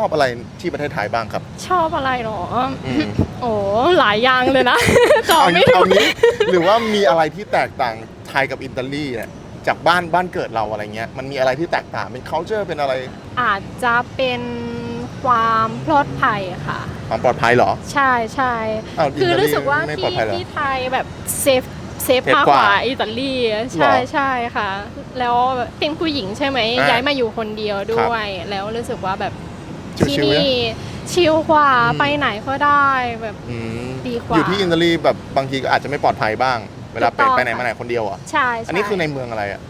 อบอะไรที่ประเทศไทยบ้างครับ ชอบอะไรหรออืม โอ้หลายอย่างเลยนะ ตอบเอาไม่งี้ถูเอากงี้หรือว่ามีอะไรที่แตกต่างไทยกับอิตาลีเนี่ยจากบ้านบ้านเกิดเราอะไรเงี้ยมันมีอะไรที่แตกต่างเป็น culture เป็นอะไรอาจจะเป็นความปลอดภัยค่ะ ความปลอดภัยเหรอใช่ใช่อ้าวคืออิตาลีรู้สึกว่าไม่ปลอที่ดภัยเหรอ ที่ไทยแบบเซฟเซฟเซฟมากกกว่าว่าอิตาลีใช่หรอใช่ค่ะ แล้วเป็นผู้หญิงใช่ไหมอะย้ายมาอยู่คนเดียวด้วย แล้วรู้สึกว่าแบบ ชิวๆที่นะ นี่ชิลกว่าอืม ไปไหนก็ได้แบบ อืมดีกว่าอยู่ที่อิตาลีแบบบางทีก็อาจจะไม่ปลอดภัยบ้าง เวลาไปถูกต้อง ไปไหนมาค่ะไหนคนเดียวอะ ใช่ใช่อันนี้คือในเมืองอะไรอะ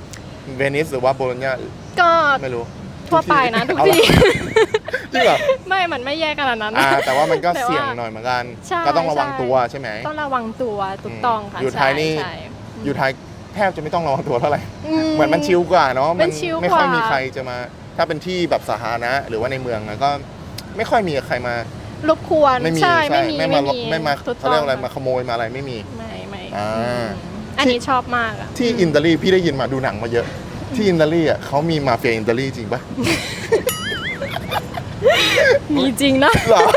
เวนิสหรือว่าโบโลญญาก็ไม่รู้ทั่วไปนะทุกเอาที่ล่ะจริงเหรอไม่มันไม่แย่ขนาดนั้น อ่า แต่ว่ามันก็แต่ว่าเสี่ยงหน่อยเหมือนกัน ใช่ก็ต้องระวังใช่ ตัวใช่ไหม ต้องระวังตัวถูกต้องค่ะอยู่ไทยนี่ ใช่อยู่ไทยแทบจะไม่ต้องระวังตัวเท่าไหร่อืเหมือนมันชิลกว่าเนาะมันชิลไม่ค่อยกว่ามีมีใครจะมา ถ้าเป็นที่แบบสาธารณะหรือว่าในเมืองอะก็ไม่ค่อยมีใครมารบกวนไม่มีใช่ไม่มีไม่มาไม่มาถูกเขาเรียกอะไรต้งมาขโมยมาอะไรไม่มี ไม่ไม่อ่าอืมอันนี้ชอบมากอะที่อิตาลีพี่ได้ยินมาดูหนังมาเยอะ ที่อิตาลีอะเขามีมาเฟียอิตาลีจริงปะมีจริงนะ เหรอใช่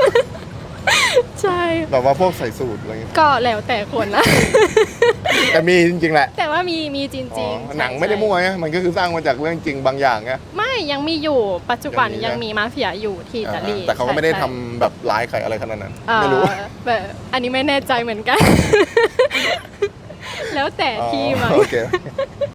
แบบว่าพวกใส่สูตรอะไรเงี้ยก็แล้วแต่คนนะ แต่มีจริงๆแหละแต่ว่ามีมีจริงอ๋จริองหนังไม่ได้มั่วนะมันก็คือสร้างมาจากเรื่องจริงบางอย่างนะ ไม่ยังมีอยู่ปัจจุบันยังมีนะ ยังมีมาเฟียอยู่ที่อิตาลีอ่าแต่เขาก็ไม่ได้ใช่ทำแบบร้ายใครอะไรขนาดนั้น เอ่อไม่รู้ แบบอันนี้ไม่แน่ใจเหมือนกัน แล้วแต่ที่มันอ๋อโอเค